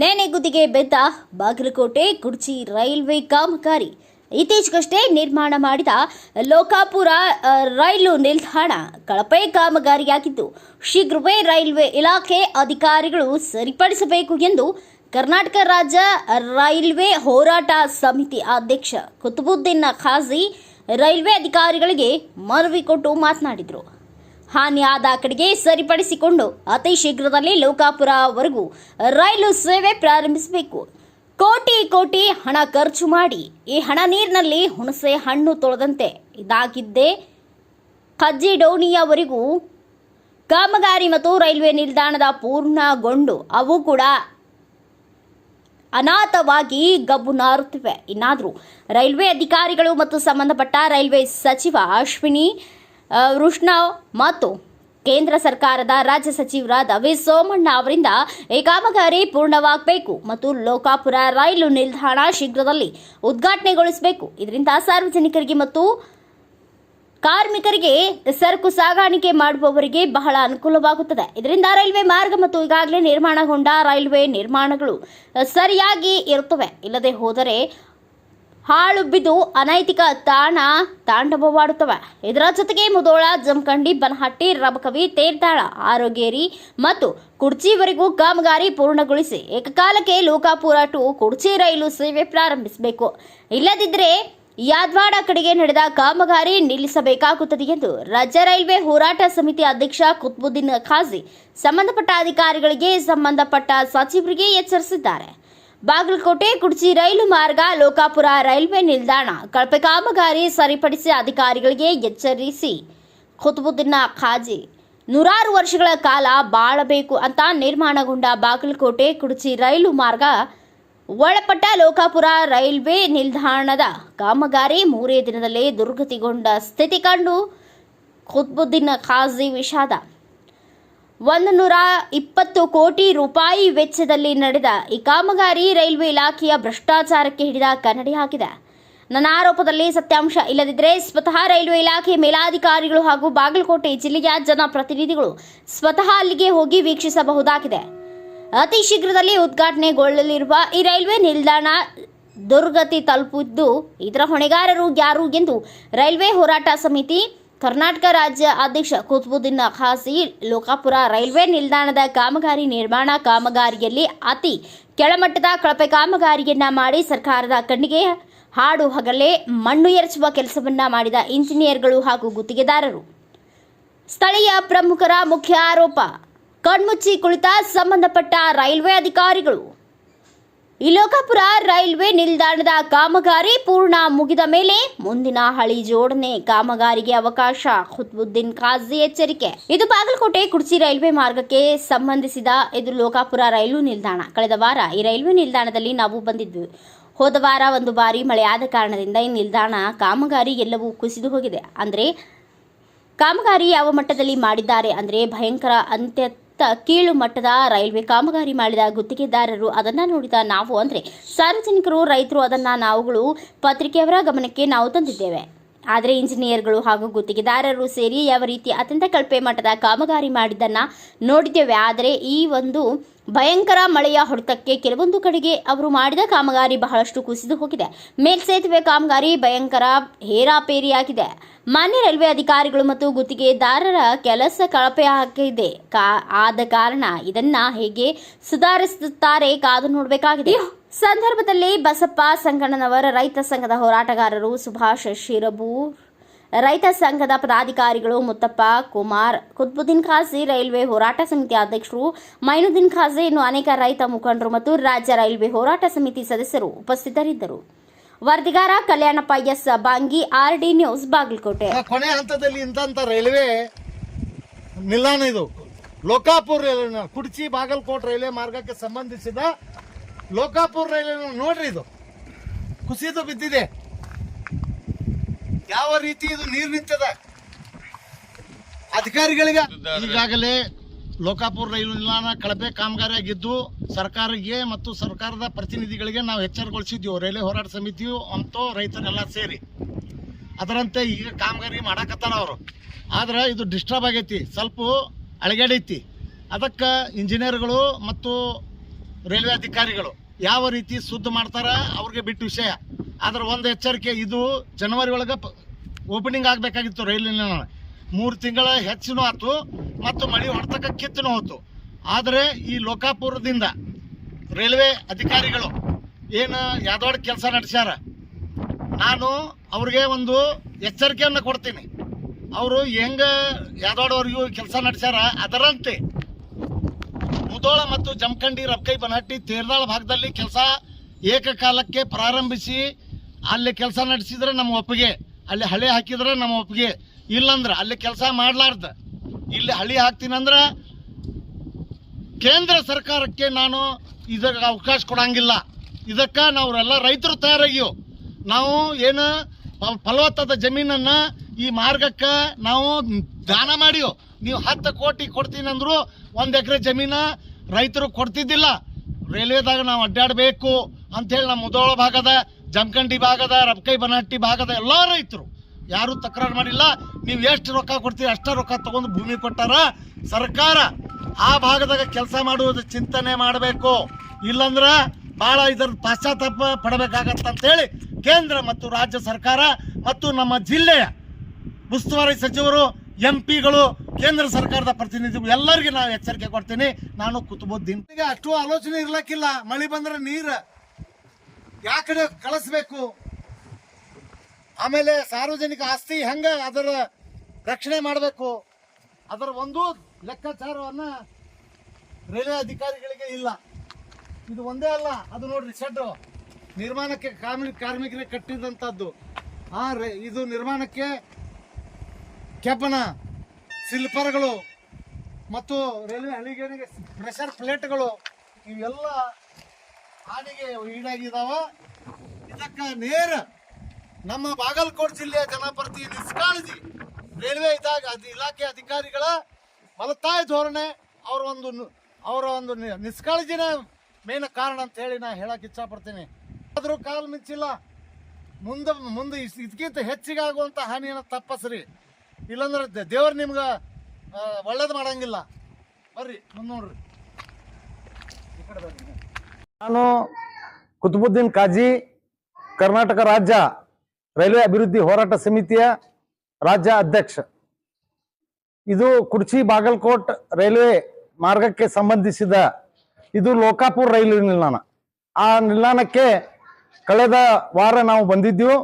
ನೆನೆಗುದಿಗೆ ಬೆದ್ದ ಬಾಗಲಕೋಟೆ ಕುರ್ಚಿ ರೈಲ್ವೆ ಕಾಮಗಾರಿ. ಇತ್ತೀಚೆಗಷ್ಟೇ ನಿರ್ಮಾಣ ಮಾಡಿದ ಲೋಕಾಪುರ ರೈಲು ನಿಲ್ದಾಣ ಕಳಪೆ ಕಾಮಗಾರಿಯಾಗಿದ್ದು, ಶೀಘ್ರವೇ ರೈಲ್ವೆ ಇಲಾಖೆ ಅಧಿಕಾರಿಗಳು ಸರಿಪಡಿಸಬೇಕು ಎಂದು ಕರ್ನಾಟಕ ರಾಜ್ಯ ರೈಲ್ವೆ ಹೋರಾಟ ಸಮಿತಿ ಅಧ್ಯಕ್ಷ ಕುತುಬುದ್ದೀನ್ ಖಾಜಿ ರೈಲ್ವೆ ಅಧಿಕಾರಿಗಳಿಗೆ ಮನವಿ ಕೊಟ್ಟು ಮಾತನಾಡಿದರು. ಹಾನಿಯಾದ ಕಡೆಗೆ ಸರಿಪಡಿಸಿಕೊಂಡು ಅತಿ ಶೀಘ್ರದಲ್ಲಿ ಲೋಕಾಪುರವರೆಗೂ ರೈಲು ಸೇವೆ ಪ್ರಾರಂಭಿಸಬೇಕು. ಕೋಟಿ ಕೋಟಿ ಹಣ ಖರ್ಚು ಮಾಡಿ ಈ ಹಣ ನೀರಿನಲ್ಲಿ ಹುಣಸೆ ಹಣ್ಣು ತೊಳೆದಂತೆ ಇದಾಗಿದ್ದೇ ಕಜ್ಜಿಡೋಣಿಯವರೆಗೂ ಕಾಮಗಾರಿ ಮತ್ತು ರೈಲ್ವೆ ನಿಲ್ದಾಣದ ಪೂರ್ಣಗೊಂಡು ಅವು ಕೂಡ ಅನಾಥವಾಗಿ ಗಬ್ಬು ನಾರುತ್ತಿವೆ. ಇನ್ನಾದರೂ ರೈಲ್ವೆ ಅಧಿಕಾರಿಗಳು ಮತ್ತು ಸಂಬಂಧಪಟ್ಟ ರೈಲ್ವೆ ಸಚಿವ ಅಶ್ವಿನಿ ಆ, ವೃಷ್ಣವ್ ಮತ್ತು ಕೇಂದ್ರ ಸರ್ಕಾರದ ರಾಜ್ಯ ಸಚಿವರಾದ ವಿ ಸೋಮಣ್ಣ ಅವರಿಂದ ಈ ಕಾಮಗಾರಿ ಪೂರ್ಣವಾಗಬೇಕು ಮತ್ತು ಲೋಕಾಪುರ ರೈಲು ನಿಲ್ದಾಣ ಶೀಘ್ರದಲ್ಲಿ ಉದ್ಘಾಟನೆಗೊಳಿಸಬೇಕು. ಇದರಿಂದ ಸಾರ್ವಜನಿಕರಿಗೆ ಮತ್ತು ಕಾರ್ಮಿಕರಿಗೆ ಸರಕು ಸಾಗಾಣಿಕೆ ಮಾಡುವವರಿಗೆ ಬಹಳ ಅನುಕೂಲವಾಗುತ್ತದೆ. ಇದರಿಂದ ರೈಲ್ವೆ ಮಾರ್ಗ ಮತ್ತು ಈಗಾಗಲೇ ನಿರ್ಮಾಣಗೊಂಡ ರೈಲ್ವೆ ನಿರ್ಮಾಣಗಳು ಸರಿಯಾಗಿ ಇರುತ್ತವೆ. ಇಲ್ಲದೆ ಹೋದರೆ ಹಾಳು ಬಿದ್ದು ಅನೈತಿಕ ತಾಣ ತಾಂಡವವಾಡುತ್ತವೆ. ಇದರ ಜೊತೆಗೆ ಮುದೋಳ ಜಮಖಂಡಿ, ಬನಹಟ್ಟಿ, ರಬಕವಿ ತೇರ್ತಾಳ ಆರೋಗ್ಯರಿ ಮತ್ತು ಕುಡ್ಚಿವರೆಗೂ ಕಾಮಗಾರಿ ಪೂರ್ಣಗೊಳಿಸಿ ಏಕಕಾಲಕ್ಕೆ ಲೋಕಾಪುರ ಟು ಕುಡ್ಚಿ ರೈಲು ಸೇವೆ ಪ್ರಾರಂಭಿಸಬೇಕು. ಇಲ್ಲದಿದ್ದರೆ ಯಾದ್ವಾಡ ಕಡೆಗೆ ನಡೆದ ಕಾಮಗಾರಿ ನಿಲ್ಲಿಸಬೇಕಾಗುತ್ತದೆ ಎಂದು ರಾಜ್ಯ ರೈಲ್ವೆ ಹೋರಾಟ ಸಮಿತಿ ಅಧ್ಯಕ್ಷ ಕುತ್ಬುದ್ದೀನ್ ಖಾಜಿ ಸಂಬಂಧಪಟ್ಟ ಅಧಿಕಾರಿಗಳಿಗೆ ಸಂಬಂಧಪಟ್ಟ ಸಚಿವರಿಗೆ ಎಚ್ಚರಿಸಿದ್ದಾರೆ. ಬಾಗಲಕೋಟೆ, ಕುಡ್ಚಿ ರೈಲು ಮಾರ್ಗ, ಲೋಕಾಪುರ ರೈಲ್ವೆ ನಿಲ್ದಾಣ. ಕಳಪೆ ಕಾಮಗಾರಿ ಸರಿಪಡಿಸಿ ಅಧಿಕಾರಿಗಳಿಗೆ ಎಚ್ಚರಿಸಿ. ಕುತುಬುದ್ದೀನ್ ಖಾಜಿ, ನೂರಾರು ವರ್ಷಗಳ ಕಾಲ ಬಾಳಬೇಕು ಅಂತ ನಿರ್ಮಾಣಗೊಂಡ ಬಾಗಲಕೋಟೆ, ಕುಡ್ಚಿ ರೈಲು ಮಾರ್ಗ, ಒಳಪಟ್ಟ ಲೋಕಾಪುರ ರೈಲ್ವೆ ನಿಲ್ದಾಣದ ಕಾಮಗಾರಿ ಮೂರೇ ದಿನದಲ್ಲೇ ದುರ್ಗತಿಗೊಂಡ ಸ್ಥಿತಿ ಕಂಡು ಕುತ್ಬುದ್ದೀನ್ ಖಾಜಿ ವಿಷಾದ. ಒಂದು ನೂರ ಇಪ್ಪತ್ತು ಕೋಟಿ ರೂಪಾಯಿ ವೆಚ್ಚದಲ್ಲಿ ನಡೆದ ಈ ಕಾಮಗಾರಿ ರೈಲ್ವೆ ಇಲಾಖೆಯ ಭ್ರಷ್ಟಾಚಾರಕ್ಕೆ ಹಿಡಿದ ಕನ್ನಡಿ ಹಾಕಿದೆ. ನನ್ನ ಆರೋಪದಲ್ಲಿ ಸತ್ಯಾಂಶ ಇಲ್ಲದಿದ್ದರೆ ಸ್ವತಃ ರೈಲ್ವೆ ಇಲಾಖೆ ಮೇಲಾಧಿಕಾರಿಗಳು ಹಾಗೂ ಬಾಗಲಕೋಟೆ ಜಿಲ್ಲೆಯ ಜನಪ್ರತಿನಿಧಿಗಳು ಸ್ವತಃ ಅಲ್ಲಿಗೆ ಹೋಗಿ ವೀಕ್ಷಿಸಬಹುದಾಗಿದೆ. ಅತಿ ಶೀಘ್ರದಲ್ಲಿ ಉದ್ಘಾಟನೆಗೊಳ್ಳಲಿರುವ ಈ ರೈಲ್ವೆ ನಿಲ್ದಾಣ ದುರ್ಗತಿ ತಲುಪಿದ್ದು, ಇದರ ಹೊಣೆಗಾರರು ಯಾರು ಎಂದು ರೈಲ್ವೆ ಹೋರಾಟ ಸಮಿತಿ ಕರ್ನಾಟಕ ರಾಜ್ಯ ಅಧ್ಯಕ್ಷ ಕುತ್ಬುದ್ದೀನ್ ಖಾಸಿ ಲೋಕಾಪುರ ರೈಲ್ವೆ ನಿಲ್ದಾಣದ ಕಾಮಗಾರಿ ನಿರ್ಮಾಣ ಕಾಮಗಾರಿಯಲ್ಲಿ ಅತಿ ಕೆಳಮಟ್ಟದ ಕಳಪೆ ಕಾಮಗಾರಿಯನ್ನ ಮಾಡಿ ಸರ್ಕಾರದ ಕಣ್ಣಿಗೆ ಹಾಡು ಹಗಲೇ ಮಣ್ಣು ಎರಚುವ ಕೆಲಸವನ್ನ ಮಾಡಿದ ಇಂಜಿನಿಯರ್ಗಳು ಹಾಗೂ ಗುತ್ತಿಗೆದಾರರು. ಸ್ಥಳೀಯ ಪ್ರಮುಖರ ಮುಖ್ಯ ಆರೋಪ, ಕಣ್ಮುಚ್ಚಿ ಕುಳಿತ ಸಂಬಂಧಪಟ್ಟ ರೈಲ್ವೆ ಅಧಿಕಾರಿಗಳು. ಈ ಲೋಕಾಪುರ ರೈಲ್ವೆ ನಿಲ್ದಾಣದ ಕಾಮಗಾರಿ ಪೂರ್ಣ ಮುಗಿದ ಮೇಲೆ ಮುಂದಿನ ಹಳಿ ಜೋಡಣೆ ಕಾಮಗಾರಿಗೆ ಅವಕಾಶ. ಖುತ್ಬುದ್ದೀನ್ ಖಾಜಿ ಎಚ್ಚರಿಕೆ. ಇದು ಬಾಗಲಕೋಟೆ ಕುಡ್ಚಿ ರೈಲ್ವೆ ಮಾರ್ಗಕ್ಕೆ ಸಂಬಂಧಿಸಿದ ಇದು ಲೋಕಾಪುರ ರೈಲು ನಿಲ್ದಾಣ. ಕಳೆದ ವಾರ ಈ ರೈಲ್ವೆ ನಿಲ್ದಾಣದಲ್ಲಿ ನಾವು ಬಂದಿದ್ವಿ. ಹೋದ ವಾರ ಒಂದು ಬಾರಿ ಮಳೆಯಾದ ಕಾರಣದಿಂದ ಈ ನಿಲ್ದಾಣ ಕಾಮಗಾರಿ ಎಲ್ಲವೂ ಕುಸಿದು ಹೋಗಿದೆ. ಅಂದರೆ ಕಾಮಗಾರಿ ಯಾವ ಮಟ್ಟದಲ್ಲಿ ಮಾಡಿದ್ದಾರೆ ಅಂದರೆ ಭಯಂಕರ ಅತ್ಯಂತ ಕೀಳು ಮಟ್ಟದ ರೈಲ್ವೆ ಕಾಮಗಾರಿ ಮಾಡಿದ ಗುತ್ತಿಗೆದಾರರು ಅದನ್ನ ನೋಡಿದ ನಾವು ಅಂದರೆ ಸಾರ್ವಜನಿಕರು, ರೈತರು ಅದನ್ನ ನಾವುಗಳು ಪತ್ರಿಕೆಯವರ ಗಮನಕ್ಕೆ ನಾವು ತಂದಿದ್ದೇವೆ. ಆದರೆ ಇಂಜಿನಿಯರ್ಗಳು ಹಾಗೂ ಗುತ್ತಿಗೆದಾರರು ಸೇರಿ ಯಾವ ರೀತಿ ಅತ್ಯಂತ ಕಳಪೆ ಮಟ್ಟದ ಕಾಮಗಾರಿ ಮಾಡಿದ್ದನ್ನು ನೋಡಿದ್ದೇವೆ. ಆದರೆ ಈ ಒಂದು ಭಯಂಕರ ಮಳೆಯ ಹೊಡೆತಕ್ಕೆ ಕೆಲವೊಂದು ಕಡೆಗೆ ಅವರು ಮಾಡಿದ ಕಾಮಗಾರಿ ಬಹಳಷ್ಟು ಕುಸಿದು ಹೋಗಿದೆ. ಮೇಲ್ಸೇತುವೆ ಕಾಮಗಾರಿ ಭಯಂಕರ ಹೇರಾಪೇರಿಯಾಗಿದೆ. ಮಾನ್ಯ ರೈಲ್ವೆ ಅಧಿಕಾರಿಗಳು ಮತ್ತು ಗುತ್ತಿಗೆದಾರರ ಕೆಲಸ ಕಳಪೆ ಆಗಿದೆ. ಕಾ ಆದ ಕಾರಣ ಇದನ್ನ ಹೇಗೆ ಸುಧಾರಿಸುತ್ತಾರೆ ಕಾದು ನೋಡಬೇಕಾಗಿದೆ. ಸಂದರ್ಭದಲ್ಲಿ ಬಸಪ್ಪ ಸಂಗಣ್ಣನವರ ರೈತ ಸಂಘದ ಹೋರಾಟಗಾರರು ಸುಭಾಷ್ ಶಿರಬೂರ್ ರೈತ ಸಂಘದ ಪದಾಧಿಕಾರಿಗಳು ಮುತ್ತಪ್ಪ ಕುಮಾರ್ ಕುತ್ಬುದ್ದೀನ್ ಖಾಜಿ ರೈಲ್ವೆ ಹೋರಾಟ ಸಮಿತಿ ಅಧ್ಯಕ್ಷರು ಮೈನುದ್ದೀನ್ ಖಾಜಿ ಇನ್ನು ಅನೇಕ ರೈತ ಮುಖಂಡರು ಮತ್ತು ರಾಜ್ಯ ರೈಲ್ವೆ ಹೋರಾಟ ಸಮಿತಿ ಸದಸ್ಯರು ಉಪಸ್ಥಿತರಿದ್ದರು. ವರದಿಗಾರ Kalyanappa S Bangi, R D news, Bagalkote ಕೊನೆ ಹಂತದಲ್ಲಿ ಇಂಥ ರೈಲ್ವೆ ನಿಲ್ದಾಣ ಇದು ಲೋಕಾಪುರ ನಿಲ್ದಾಣ. ಕುಡ್ಚಿ ಬಾಗಲಕೋಟ್ ರೈಲ್ವೆ ಮಾರ್ಗಕ್ಕೆ ಸಂಬಂಧಿಸಿದ ಲೋಕಾಪುರ ರೈಲ್ವೆ. ನೋಡ್ರಿ ಇದು ಕುಸಿದು ಬಿದ್ದಿದೆ ಯಾವ ರೀತಿ ಇದು ನೀರು ನಿಂತದ ಅಧಿಕಾರಿಗಳಿಗೆ ಈಗಾಗಲೇ ಲೋಕಾಪುರ್ ರೈಲು ನಿಲ್ದಾಣ ಕಳಪೆ ಕಾಮಗಾರಿಯಾಗಿದ್ದು ಸರ್ಕಾರಕ್ಕೆ ಮತ್ತು ಸರ್ಕಾರದ ಪ್ರತಿನಿಧಿಗಳಿಗೆ ನಾವು ಎಚ್ಚರಗೊಳಿಸಿದ್ದೆವು. ರೈಲ್ವೆ ಹೋರಾಟ ಸಮಿತಿಯು ಅಂತೂ ರೈತರೆಲ್ಲ ಸೇರಿ. ಅದರಂತೆ ಈಗ ಕಾಮಗಾರಿ ಮಾಡಾಕತ್ತಾರ ಅವರು. ಆದ್ರೆ ಇದು ಡಿಸ್ಟರ್ಬ್ ಆಗೈತಿ. ಸ್ವಲ್ಪ ಅಳಗಡೈತಿ ಅದಕ್ಕೆ ಇಂಜಿನಿಯರ್ಗಳು ಮತ್ತು ರೈಲ್ವೆ ಅಧಿಕಾರಿಗಳು ಯಾವ ರೀತಿ ಶುದ್ಧ ಮಾಡ್ತಾರ ಅವ್ರಿಗೆ ಬಿಟ್ಟು ವಿಷಯ. ಆದ್ರೆ ಒಂದು ಎಚ್ಚರಿಕೆ, ಇದು ಜನವರಿ ಒಳಗೆ ಓಪನಿಂಗ್ ಆಗಬೇಕಾಗಿತ್ತು ರೈಲು ನಿಲ್ದಾಣ ಮೂರು ತಿಂಗಳ ಹೆಚ್ಚಿನೂ ಆಯ್ತು ಮತ್ತು ಮಳೆ ಹೊಡೆತಕ್ಕ ಕಿತ್ತನೂ ಹೋಯ್ತು ಆದರೆ ಈ ಲೋಕಾಪುರದಿಂದ ರೈಲ್ವೆ ಅಧಿಕಾರಿಗಳು ಏನು ಯಾವ್ದೊಡ್ ಕೆಲಸ ನಡೆಸ್ಯಾರ? ನಾನು ಅವ್ರಿಗೆ ಒಂದು ಎಚ್ಚರಿಕೆಯನ್ನು ಕೊಡ್ತೀನಿ. ಅವರು ಹೆಂಗೆ ಯಾವ್ದಾಡೋರಿಗೂ ಕೆಲಸ ನಡೆಸ್ಯಾರ ಅದರಂತೆ ಮುದೋಳ ಮತ್ತು ಜಮಖಂಡಿ, ರಬ್ಕೈ, ಬನಹಟ್ಟಿ ತೇರ್ದಾಳ ಭಾಗದಲ್ಲಿ ಕೆಲಸ ಏಕಕಾಲಕ್ಕೆ ಪ್ರಾರಂಭಿಸಿ ಅಲ್ಲಿ ಕೆಲಸ ನಡೆಸಿದ್ರೆ ನಮ್ಮ ಒಪ್ಪಿಗೆ, ಅಲ್ಲಿ ಹಳೆ ಹಾಕಿದ್ರೆ ನಮ್ಮ ಒಪ್ಪಿಗೆ. ಇಲ್ಲಂದ್ರೆ ಅಲ್ಲಿ ಕೆಲಸ ಮಾಡಲಾರ್ದ. ಇಲ್ಲಿ ಹಳಿ ಹಾಕ್ತೀನಂದ್ರೆ ಕೇಂದ್ರ ಸರ್ಕಾರಕ್ಕೆ ನಾನು ಇದಕ್ಕೆ ಅವಕಾಶ ಕೊಡಂಗಿಲ್ಲ. ಇದಕ್ಕೆ ನಾವೆಲ್ಲ ರೈತರು ತಯಾರಾಗಿವು ನಾವು ಏನು ಫಲವತ್ತಾದ ಜಮೀನನ್ನ ಈ ಮಾರ್ಗಕ್ಕೆ ನಾವು ದಾನ ಮಾಡಿವು ನೀವು ಹತ್ತು ಕೋಟಿ ಕೊಡ್ತೀನಿ ಅಂದ್ರು ಒಂದು ಎಕರೆ ಜಮೀನ ರೈತರು ಕೊಡ್ತಿದ್ದಿಲ್ಲ. ರೈಲ್ವೆದಾಗ ನಾವು ಅಡ್ಡಾಡಬೇಕು ಅಂತೇಳಿ ನಮ್ಮ ಮುದೋಳ ಭಾಗದ, ಜಮಖಂಡಿ ಭಾಗದ ರಬ್ಕೈ ಬನಹಟ್ಟಿ ಭಾಗದ ಎಲ್ಲ ರೈತರು ಯಾರು ತಕರಾರು ಮಾಡಿಲ್ಲ. ನೀವು ಎಷ್ಟು ರೊಕ್ಕ ಕೊಡ್ತೀರಿ, ಅಷ್ಟ ರೊಕ್ಕ ತಗೊಂಡು ಭೂಮಿ ಕೊಟ್ಟಾರ? ಸರ್ಕಾರ ಆ ಭಾಗದಾಗ ಕೆಲಸ ಮಾಡುವುದು ಚಿಂತನೆ ಮಾಡಬೇಕು. ಇಲ್ಲಂದ್ರ ಬಹಳ ಇದರ ಪಾಶ್ಚಾತ್ತಾಪ ಪಡಬೇಕಾಗತ್ತ ಅಂತೇಳಿ ಕೇಂದ್ರ ಮತ್ತು ರಾಜ್ಯ ಸರ್ಕಾರ ಮತ್ತು ನಮ್ಮ ಜಿಲ್ಲೆಯ ಉಸ್ತುವಾರಿ ಸಚಿವರು ಎಂ ಪಿಗಳು ಕೇಂದ್ರ ಸರ್ಕಾರದ ಪ್ರತಿನಿಧಿಗಳು ಎಲ್ಲರಿಗೂ ನಾವು ಎಚ್ಚರಿಕೆ ಕೊಡ್ತೀನಿ. ನಾನು ಕುತುಬುದ್ದೀನ್. ಅಷ್ಟು ಆಲೋಚನೆ ಇರ್ಲಕ್ಕಿಲ್ಲ. ಮಳೆ ಬಂದ್ರೆ ನೀರು ಯಾಕಡೆ ಕಳಿಸ್ಬೇಕು? ಆಮೇಲೆ ಸಾರ್ವಜನಿಕ ಆಸ್ತಿ ಹೆಂಗ ಅದರ ರಕ್ಷಣೆ ಮಾಡಬೇಕು? ಅದರ ಒಂದು ಲೆಕ್ಕಾಚಾರವನ್ನು ರೈಲ್ವೆ ಅಧಿಕಾರಿಗಳಿಗೆ ಇಲ್ಲ. ಇದು ಒಂದೇ ಅಲ್ಲ, ಅದು ನೋಡ್ರಿ ಶೆಡ್. ನಿರ್ಮಾಣಕ್ಕೆ ಕಾರ್ಮಿಕ ಕಾರ್ಮಿಕರಿಗೆ ಕಟ್ಟಿದಂಥದ್ದು ಆ ಇದು ನಿರ್ಮಾಣಕ್ಕೆ ಕೆಬ್ಬಣ ಸಿಲ್ಪರ್ಗಳು ಮತ್ತು ರೈಲ್ವೆ ಹಳಿಗೆಣಿಗೆ ಪ್ರೆಷರ್ ಪ್ಲೇಟ್ಗಳು ಇವೆಲ್ಲ ಹಾನಿಗೆ ಈಡಾಗಿದಾವ. ಇದಕ್ಕೆ ನೇರ ನಮ್ಮ ಬಾಗಲಕೋಟೆ ಜಿಲ್ಲೆಯ ಜನಪ್ರತಿ ನಿಷ್ಕಾಳಜಿ ರೈಲ್ವೆ ಇದ್ದಾಗ ಅದು ಇಲಾಖೆ ಅಧಿಕಾರಿಗಳ ಮಲತಾಯ ಧೋರಣೆ, ಅವರ ಒಂದು ಅವರ ಒಂದು ನಿಷ್ಕಾಳಜಿನ ಮೇನ್ ಕಾರಣ ಅಂತ ಹೇಳಿ ನಾ ಹೇಳಕ್ಕೆ ಇಚ್ಛಪಡ್ತೀನಿ. ಆದರೂ ಕಾಲು ಮಿಂಚಿಲ್ಲ. ಮುಂದೆ ಮುಂದೆ ಇದಕ್ಕಿಂತ ಹೆಚ್ಚಿಗೆ ಆಗುವಂತ ಹಾನಿಯನ್ನು ತಪ್ಪಸ್ರಿ. ಇಲ್ಲಾಂದ್ರೆ ದೇವ್ರು ನಿಮ್ಗೆ ಒಳ್ಳೇದು ಮಾಡಂಗಿಲ್ಲ. ಬರ್ರಿ ನೋಡ್ರಿ. ನಾನು ಕುತುಬುದ್ದೀನ್ ಕಾಜಿ, ಕರ್ನಾಟಕ ರಾಜ್ಯ. ರೈಲ್ವೆ ಅಭಿವೃದ್ಧಿ ಹೋರಾಟ ಸಮಿತಿಯ ರಾಜ್ಯ ಅಧ್ಯಕ್ಷ. ಇದು ಕುರ್ಚಿ ಬಾಗಲಕೋಟ್ ರೈಲ್ವೆ ಮಾರ್ಗಕ್ಕೆ ಸಂಬಂಧಿಸಿದ ಇದು ಲೋಕಾಪುರ ರೈಲು ನಿಲ್ದಾಣ. ಆ ನಿಲ್ದಾಣಕ್ಕೆ ಕಳೆದ ವಾರ ನಾವು ಬಂದಿದ್ದೆವು.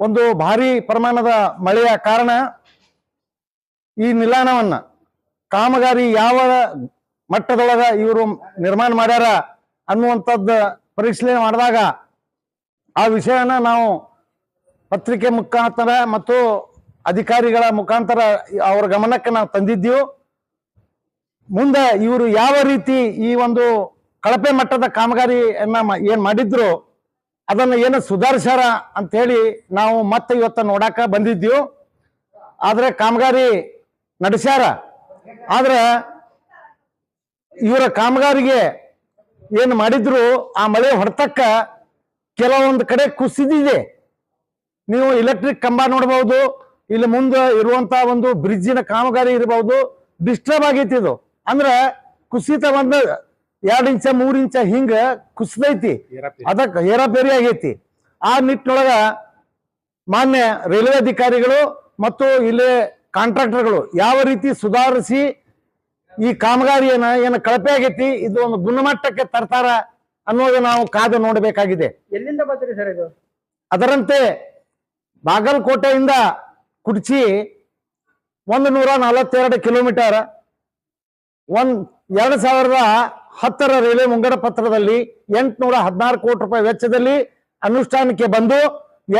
ಒಂದು ಭಾರಿ ಪ್ರಮಾಣದ ಮಳೆಯ ಕಾರಣ ಈ ನಿಲ್ದಾಣವನ್ನು ಕಾಮಗಾರಿ ಯಾವ ಮಟ್ಟದೊಳಗ ಇವರು ನಿರ್ಮಾಣ ಮಾಡ್ಯಾರ ಅನ್ನುವಂಥದ್ದು ಪರಿಶೀಲನೆ ಮಾಡಿದಾಗ ಆ ವಿಷಯನ ನಾವು ಪತ್ರಿಕೆ ಮುಖಾಂತರ ಮತ್ತು ಅಧಿಕಾರಿಗಳ ಮುಖಾಂತರ ಅವರ ಗಮನಕ್ಕೆ ನಾವು ತಂದಿದ್ದೆವು. ಮುಂದೆ ಇವರು ಯಾವ ರೀತಿ ಈ ಒಂದು ಕಳಪೆ ಮಟ್ಟದ ಕಾಮಗಾರಿಯನ್ನ ಏನ್ ಮಾಡಿದ್ರು, ಅದನ್ನ ಏನು ಸುಧಾರಿಸ್ಯಾರ ಅಂತ ಹೇಳಿ ನಾವು ಮತ್ತೆ ಇವತ್ತ ನೋಡಾಕ ಬಂದಿದ್ದೆವು. ಆದ್ರೆ ಕಾಮಗಾರಿ ನಡೆಸ್ಯಾರ. ಆದರೆ ಇವರ ಕಾಮಗಾರಿಗೆ ಏನು ಮಾಡಿದ್ರು, ಆ ಮಳೆ ಹೊಡೆತಕ್ಕ ಕೆಲವೊಂದು ಕಡೆ ಕುಸಿದಿದೆ. ನೀವು ಎಲೆಕ್ಟ್ರಿಕ್ ಕಂಬ ನೋಡಬಹುದು ಇಲ್ಲಿ ಮುಂದೆ ಇರುವಂತ ಒಂದು ಬ್ರಿಡ್ಜಿನ ಕಾಮಗಾರಿ ಇರಬಹುದು ಡಿಸ್ಟರ್ಬ್ ಆಗೈತಿ ಇದು. ಅಂದ್ರೆ ಕುಸಿತ ಬಂದ ಎರಡ್ ಇಂಚ ಮೂರ್ ಇಂಚ ಹಿಂಗ ಕುಸಿದೈತಿ. ಅದಕ್ಕೆ ಹೇರಾಪೇರಿ ಆಗೈತಿ. ಆ ನಿಟ್ಟಿನೊಳಗ ಮಾನ್ಯ ರೈಲ್ವೆ ಅಧಿಕಾರಿಗಳು ಮತ್ತು ಇಲ್ಲಿ ಕಾಂಟ್ರಾಕ್ಟರ್ಗಳು ಯಾವ ರೀತಿ ಸುಧಾರಿಸಿ ಈ ಕಾಮಗಾರಿಯನ್ನ ಏನು ಕಳಪೆ ಆಗೈತಿ ಇದು ಒಂದು ಗುಣಮಟ್ಟಕ್ಕೆ ತರ್ತಾರ ಅನ್ನೋದು ನಾವು ಕಾದು ನೋಡಬೇಕಾಗಿದೆ. ಎಲ್ಲಿಂದ ಬರ್ತೀರಿ ಸರ್ ಇದು? ಅದರಂತೆ ಬಾಗಲಕೋಟೆಯಿಂದ ಕುಡ್ಚಿ ಒಂದು ನೂರ ನಲವತ್ತೆರಡು ಕಿಲೋಮೀಟರ್, ಒಂದ್ ಎರಡು ಸಾವಿರದ ಹತ್ತರ ರೈಲ್ವೆ ಮುಂಗಡ ಪತ್ರದಲ್ಲಿ ಎಂಟುನೂರ ಹದಿನಾರು ಕೋಟಿ ರೂಪಾಯಿ ವೆಚ್ಚದಲ್ಲಿ ಅನುಷ್ಠಾನಕ್ಕೆ ಬಂದು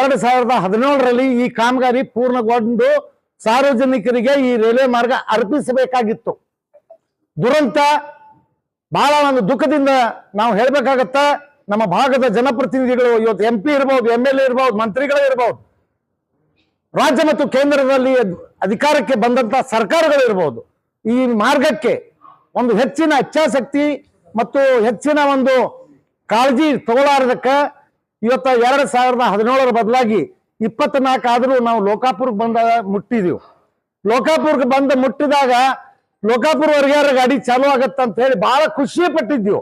ಎರಡು ಸಾವಿರದ ಹದಿನೇಳರಲ್ಲಿ ಈ ಕಾಮಗಾರಿ ಪೂರ್ಣಗೊಂಡು ಸಾರ್ವಜನಿಕರಿಗೆ ಈ ರೈಲ್ವೆ ಮಾರ್ಗ ಅರ್ಪಿಸಬೇಕಾಗಿತ್ತು. ದುರಂತ ಬಹಳ ಒಂದು ದುಃಖದಿಂದ ನಾವು ಹೇಳ್ಬೇಕಾಗತ್ತ, ನಮ್ಮ ಭಾಗದ ಜನಪ್ರತಿನಿಧಿಗಳು, ಇವತ್ತು ಎಂ ಪಿ ಇರ್ಬೋದು ಎಂ ಎಲ್ ಎ ಇರ್ಬೋದು, ಮಂತ್ರಿಗಳೇ ಇರ್ಬೋದು ರಾಜ್ಯ ಮತ್ತು ಕೇಂದ್ರದಲ್ಲಿ ಅಧಿಕಾರಕ್ಕೆ ಬಂದಂತ ಸರ್ಕಾರಗಳು ಇರ್ಬೋದು ಈ ಮಾರ್ಗಕ್ಕೆ ಒಂದು ಹೆಚ್ಚಿನ ಇಚ್ಛಾಶಕ್ತಿ ಮತ್ತು ಹೆಚ್ಚಿನ ಒಂದು ಕಾಳಜಿ ತಗೊಳ್ಳಾರದಕ್ಕ ಇವತ್ತ ಎರಡು ಸಾವಿರದ ಹದಿನೇಳರ ಬದಲಾಗಿ ಇಪ್ಪತ್ನಾಲ್ಕು ಆದ್ರೂ ನಾವು ಲೋಕಾಪುರಕ್ಕೆ ಬಂದ ಮುಟ್ಟಿದೀವಿ. ಲೋಕಾಪುರಕ್ಕೆ ಬಂದು ಮುಟ್ಟಿದಾಗ ಲೋಕಾಪುರ ವರ್ಗಾರ ಗಾಡಿ ಚಾಲು ಆಗತ್ತ ಅಂತ ಹೇಳಿ ಬಹಳ ಖುಷಿ ಪಟ್ಟಿದ್ವಿ.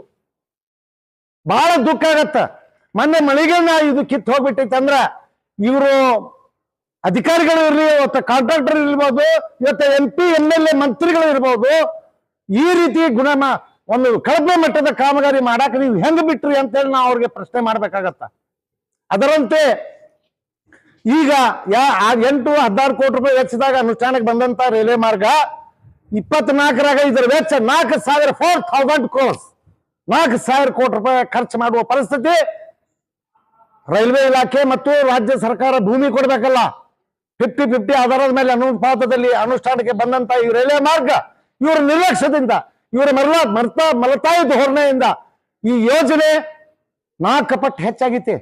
ಬಹಳ ದುಃಖ ಆಗತ್ತ. ಮೊನ್ನೆ ಮಳಿಗೆನ ಇದು ಕಿತ್ತು ಹೋಗ್ಬಿಟ್ಟಿತ್ತಂದ್ರ ಇವರು ಅಧಿಕಾರಿಗಳು ಇರಲಿ ಇವತ್ತು ಕಾಂಟ್ರಾಕ್ಟರ್ ಇರ್ಬೋದು, ಇವತ್ತು M P M L A ಮಂತ್ರಿಗಳು ಇರ್ಬೋದು, ಈ ರೀತಿ ಗುಣ ಒಂದು ಕಳಪೆ ಮಟ್ಟದ ಕಾಮಗಾರಿ ಮಾಡಾಕ ನೀವು ಹೆಂಗ್ ಬಿಟ್ರಿ ಅಂತೇಳಿ ನಾವು ಅವ್ರಿಗೆ ಪ್ರಶ್ನೆ ಮಾಡ್ಬೇಕಾಗತ್ತ. ಅದರಂತೆ ಈಗ ಯಾ ಎಂಟು, ಹದಿನಾರು ಕೋಟಿ ರೂಪಾಯಿ ವೆಚ್ಚದಾಗ ಅನುಷ್ಠಾನಕ್ಕೆ ಬಂದಂತ ರೈಲ್ವೆ ಮಾರ್ಗ ಇಪ್ಪತ್ನಾಲ್ಕರಾಗ ಇದರ ವೆಚ್ಚ ನಾಲ್ಕು ಸಾವಿರ ಫೋರ್ ಥೌಸಂಡ್ ಕ್ರೋರ್ಸ್ ನಾಲ್ಕು ಸಾವಿರ ಕೋಟಿ ರೂಪಾಯಿ ಖರ್ಚು ಮಾಡುವ ಪರಿಸ್ಥಿತಿ ರೈಲ್ವೆ ಇಲಾಖೆ ಮತ್ತು ರಾಜ್ಯ ಸರ್ಕಾರ ಭೂಮಿ ಕೊಡ್ಬೇಕಲ್ಲ. ಫಿಫ್ಟಿ ಫಿಫ್ಟಿ ಆಧಾರದ ಮೇಲೆ ಅನುಪಾತದಲ್ಲಿ ಅನುಷ್ಠಾನಕ್ಕೆ ಬಂದಂತ ಈ ರೈಲ್ವೆ ಮಾರ್ಗ. ಇವರ ನಿರ್ಲಕ್ಷ್ಯದಿಂದ, ಇವರ ಮರಳ ಮರ್ತ ಮಲತಾಯಿ ಧೋರಣೆಯಿಂದ ಈ ಯೋಜನೆ ನಾಲ್ಕು ಪಟ್ಟು ಹೆಚ್ಚಾಗೈತಿ.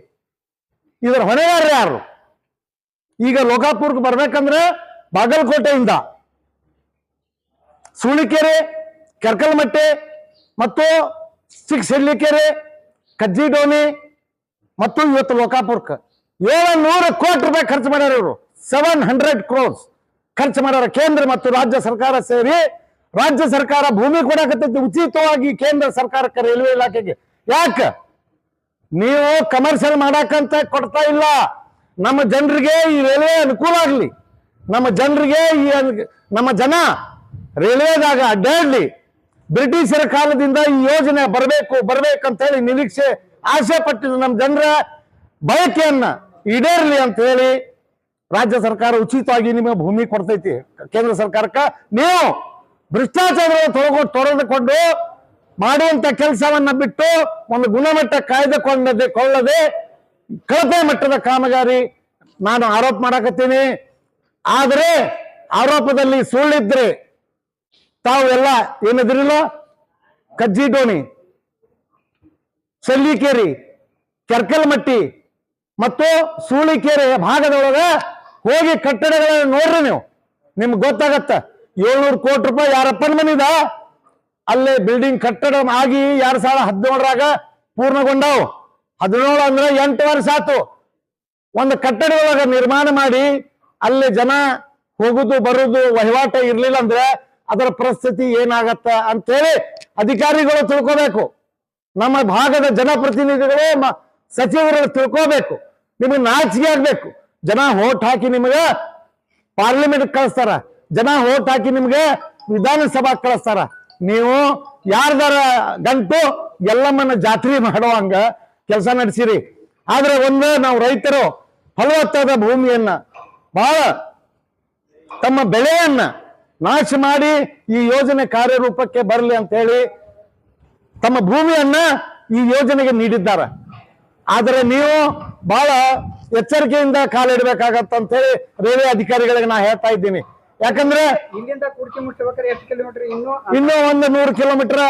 ಇದರ ಹೊಣೆಗಾರ ಯಾರು? ಈಗ ಲೋಕಾಪುರ್ಗೆ ಬರ್ಬೇಕಂದ್ರೆ ಬಾಗಲಕೋಟೆಯಿಂದ ಸುಳಿಕೆರೆ ಕೆರ್ಕಲ್ಮಟ್ಟೆ ಮತ್ತು ಸಿಕ್ಸ್ ಹೆಳ್ಳಿಕೆರೆ ಕಜ್ಜಿಡೋಣಿ ಮತ್ತು ಇವತ್ತು ಲೋಕಾಪುರ್ಕ ಏಳು ನೂರು ಕೋಟಿ ರೂಪಾಯಿ ಖರ್ಚು ಮಾಡ್ಯಾರ ಇವರು. ಸೆವೆನ್ ಹಂಡ್ರೆಡ್ ಕ್ರೋರ್ಸ್ ಖರ್ಚು ಮಾಡ್ಯಾರ ಕೇಂದ್ರ ಮತ್ತು ರಾಜ್ಯ ಸರ್ಕಾರ ಸೇರಿ ರಾಜ್ಯ ಸರ್ಕಾರ ಭೂಮಿ ಕೊಡಕತ್ತೈತಿ. ಉಚಿತವಾಗಿ ಕೇಂದ್ರ ಸರ್ಕಾರಕ್ಕೆ ರೈಲ್ವೆ ಇಲಾಖೆಗೆ. ಯಾಕ? ನೀವು ಕಮರ್ಷಿಯಲ್ ಮಾಡಾಕಂತ ಕೊಡ್ತಾ ಇಲ್ಲ. ನಮ್ಮ ಜನರಿಗೆ ಈ ರೈಲ್ವೆ ಅನುಕೂಲ ಆಗಲಿ. ನಮ್ಮ ಜನರಿಗೆ ಈ ನಮ್ಮ ಜನ ರೈಲ್ವೆದಾಗ ಅಡ್ಡಾಡ್ಲಿ. ಬ್ರಿಟಿಷರ ಕಾಲದಿಂದ ಈ ಯೋಜನೆ ಬರಬೇಕು ಬರಬೇಕಂತ ಹೇಳಿ ನಿರೀಕ್ಷೆ ಆಸೆ ಪಟ್ಟಿದ್ದು ನಮ್ಮ ಜನರ ಬಯಕೆಯನ್ನ ಈಡೇರಲಿ ಅಂತ ಹೇಳಿ ರಾಜ್ಯ ಸರ್ಕಾರ ಉಚಿತವಾಗಿ ನಿಮಗೆ ಭೂಮಿ ಕೊಡ್ತೈತಿ. ಕೇಂದ್ರ ಸರ್ಕಾರಕ್ಕೆ ನೀವು ಭ್ರಷ್ಟಾಚಾರ ತೊಳಗೊ ತೊರೆದುಕೊಂಡು ಮಾಡುವಂತ ಕೆಲಸವನ್ನ ಬಿಟ್ಟು ಒಂದು ಗುಣಮಟ್ಟ ಕಾಯ್ದುಕೊಂಡದೆ ಕೊಳ್ಳದೆ ಕಳಪೆ ಮಟ್ಟದ ಕಾಮಗಾರಿ ನಾನು ಆರೋಪ ಮಾಡಕತ್ತೀನಿ. ಆದರೆ ಆರೋಪದಲ್ಲಿ ಸುಳ್ಳಿದ್ರೆ ತಾವು ಎಲ್ಲ ಏನಿದ್ರಿಲ್ಲ? ಕಜ್ಜಿ ಡೋಣಿ ಸಲ್ಲಿಕೇರಿ, ಕೆರ್ಕಲ್ಮಟ್ಟಿ ಮತ್ತು ಸೂಳಿಕೆರೆ ಭಾಗದೊಳಗ ಹೋಗಿ ಕಟ್ಟಡಗಳನ್ನ ನೋಡ್ರಿ ನೀವು. ನಿಮ್ಗೆ ಗೊತ್ತಾಗತ್ತ. ಏಳ್ನೂರು ಕೋಟಿ ರೂಪಾಯಿ ಯಾರಪ್ಪನ ಮನಿದ ಅಲ್ಲೇ ಬಿಲ್ಡಿಂಗ್ ಕಟ್ಟಡ ಆಗಿ ಎರಡ್ ಸಾವಿರದ ಹದಿನೇಳರಾಗ ಪೂರ್ಣಗೊಂಡವು. ಹದಿನೇಳು ಅಂದ್ರೆ ಎಂಟು ವರ್ಷ ಆತು. ಒಂದು ಕಟ್ಟಡದೊಳಗ ನಿರ್ಮಾಣ ಮಾಡಿ ಅಲ್ಲಿ ಜನ ಹೋಗುದು, ಬರುದು, ವಹಿವಾಟ ಇರ್ಲಿಲ್ಲ ಅಂದ್ರೆ ಅದರ ಪರಿಸ್ಥಿತಿ ಏನಾಗತ್ತ ಅಂತೇಳಿ ಅಧಿಕಾರಿಗಳು ತಿಳ್ಕೋಬೇಕು. ನಮ್ಮ ಭಾಗದ ಜನಪ್ರತಿನಿಧಿಗಳು ಸಚಿವರು ತಿಳ್ಕೋಬೇಕು. ನಿಮಗೆ ನಾಚಿಕೆ ಆಗ್ಬೇಕು. ಜನ ಓಟ್ ಹಾಕಿ ನಿಮ್ಗೆ ಪಾರ್ಲಿಮೆಂಟ್ ಕಳಿಸ್ತಾರ. ಜನ ಓಟ್ ಹಾಕಿ ನಿಮ್ಗೆ ವಿಧಾನಸಭಾ ಕಳಿಸ್ತಾರ. ನೀವು ಯಾರ್ದಾರ ಗಂಟು ಎಲ್ಲಮ್ಮನ ಜಾತ್ರೆ ಮಾಡುವಂಗ ಕೆಲಸ ನಡೆಸಿರಿ. ಆದ್ರೆ ಒಂದು ನಾವು ರೈತರು ಫಲವತ್ತಾದ ಭೂಮಿಯನ್ನ ಬಹಳ ತಮ್ಮ ಬೆಳೆಯನ್ನ ನಾಶ ಮಾಡಿ ಈ ಯೋಜನೆ ಕಾರ್ಯರೂಪಕ್ಕೆ ಬರಲಿ ಅಂತ ಹೇಳಿ ತಮ್ಮ ಭೂಮಿಯನ್ನ ಈ ಯೋಜನೆಗೆ ನೀಡಿದ್ದಾರೆ. ಆದರೆ ನೀವು ಬಹಳ ಎಚ್ಚರಿಕೆಯಿಂದ ಕಾಲಿಡ್ಬೇಕಾಗತ್ತ ಹೇಳಿ ರೈಲ್ವೆ ಅಧಿಕಾರಿಗಳಿಗೆ ನಾ ಹೇಳ್ತಾ ಇದ್ದೀನಿ. ಯಾಕಂದ್ರೆ ಇಲ್ಲಿಂದ ಕುರ್ಚಿ ಮುಟ್ಟಬೇಕಾದ್ರೆ ಎಷ್ಟು ಕಿಲೋಮೀಟರ್? ಇನ್ನೂ ಇನ್ನೂ ಒಂದು ನೂರು ಕಿಲೋಮೀಟರ್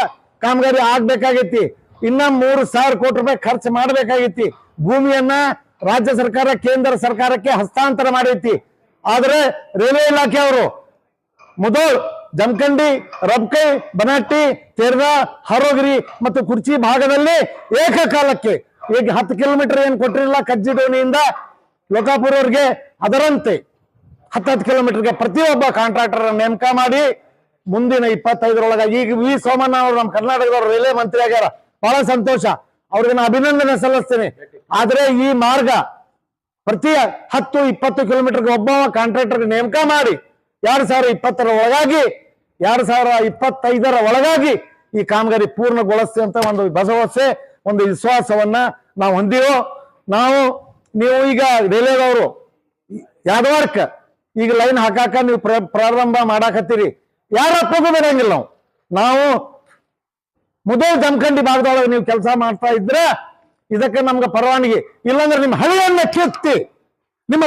ಕಾಮಗಾರಿ ಆಗ್ಬೇಕಾಗೈತಿ. ಇನ್ನ ಮೂರು ಸಾವಿರ ಕೋಟಿ ರೂಪಾಯಿ ಖರ್ಚು ಮಾಡ್ಬೇಕಾಗೈತಿ. ಭೂಮಿಯನ್ನ ರಾಜ್ಯ ಸರ್ಕಾರ ಕೇಂದ್ರ ಸರ್ಕಾರಕ್ಕೆ ಹಸ್ತಾಂತರ ಮಾಡೈತಿ. ಆದ್ರೆ ರೈಲ್ವೆ ಇಲಾಖೆ ಅವರು ಮೊದಲು ಜಮಖಂಡಿ ರಬ್ಕೈ ಬನಾಟಿ ತೇರ್ದ ಹರೋಗಿರಿ ಮತ್ತು ಕುರ್ಚಿ ಭಾಗದಲ್ಲಿ ಏಕಕಾಲಕ್ಕೆ ಈಗ ಹತ್ತು ಕಿಲೋಮೀಟರ್ ಏನ್ ಕೊಟ್ಟಿರಲಿಲ್ಲ ಕಜ್ಜಿಡೋಣಿಯಿಂದ ಲೋಕಾಪುರವ್ರಿಗೆ ಅದರಂತೆ. ಹತ್ತತ್ತು ಕಿಲೋಮೀಟರ್ಗೆ ಪ್ರತಿಯೊಬ್ಬ ಕಾಂಟ್ರಾಕ್ಟರ್ ನೇಮಕ ಮಾಡಿ ಮುಂದಿನ ಇಪ್ಪತ್ತೈದರೊಳಗೆ ಈಗ ವಿ ಸೋಮಣ್ಣ ಅವರು ನಮ್ಮ ಕರ್ನಾಟಕದವ್ರು ರೈಲ್ವೆ ಮಂತ್ರಿ ಆಗ್ಯಾರ. ಬಹಳ ಸಂತೋಷ. ಅವ್ರಿಗೆ ನಾನು ಅಭಿನಂದನೆ ಸಲ್ಲಿಸ್ತೇನೆ. ಆದ್ರೆ ಈ ಮಾರ್ಗ ಪ್ರತಿ ಹತ್ತು, ಇಪ್ಪತ್ತು ಕಿಲೋಮೀಟರ್ಗೆ ಒಬ್ಬ ಕಾಂಟ್ರಾಕ್ಟರ್ ನೇಮಕ ಮಾಡಿ ಎರಡ್ ಸಾವಿರ ಇಪ್ಪತ್ತರ ಒಳಗಾಗಿ, ಎರಡ್ ಸಾವಿರ ಇಪ್ಪತ್ತೈದರ ಒಳಗಾಗಿ ಈ ಕಾಮಗಾರಿ ಪೂರ್ಣಗೊಳಿಸ್ತೀವಿ ಅಂತ ಒಂದು ಭರವಸೆ ಒಂದು ವಿಶ್ವಾಸವನ್ನ ನಾವು ಹೊಂದಿವೋ, ನಾವು, ನೀವು ಈಗ ರೈಲ್ವೆದವರು ಯಾದವಾರ್ಕ, ಈಗ ಲೈನ್ ಹಾಕಾಕ ನೀವು ಪ್ರ- ಪ್ರಾರಂಭ ಮಾಡಾಕತ್ತೀರಿ. ಯಾರ ಹತ್ತೋದು ಬರಂಗಿಲ್ಲ ನಾವು. ನಾವು ಮೊದಲು ಜಮಖಂಡಿ ಭಾಗದೊಳಗೆ ನೀವು ಕೆಲಸ ಮಾಡ್ತಾ ಇದ್ರೆ ಇದಕ್ಕೆ ನಮ್ಗೆ ಪರವಾನಗಿ. ಇಲ್ಲಾಂದ್ರೆ ನಿಮ್ಮ ಹಳ್ಳಿಯನ್ನ ಕಿತ್ತಿ, ನಿಮ್ಮ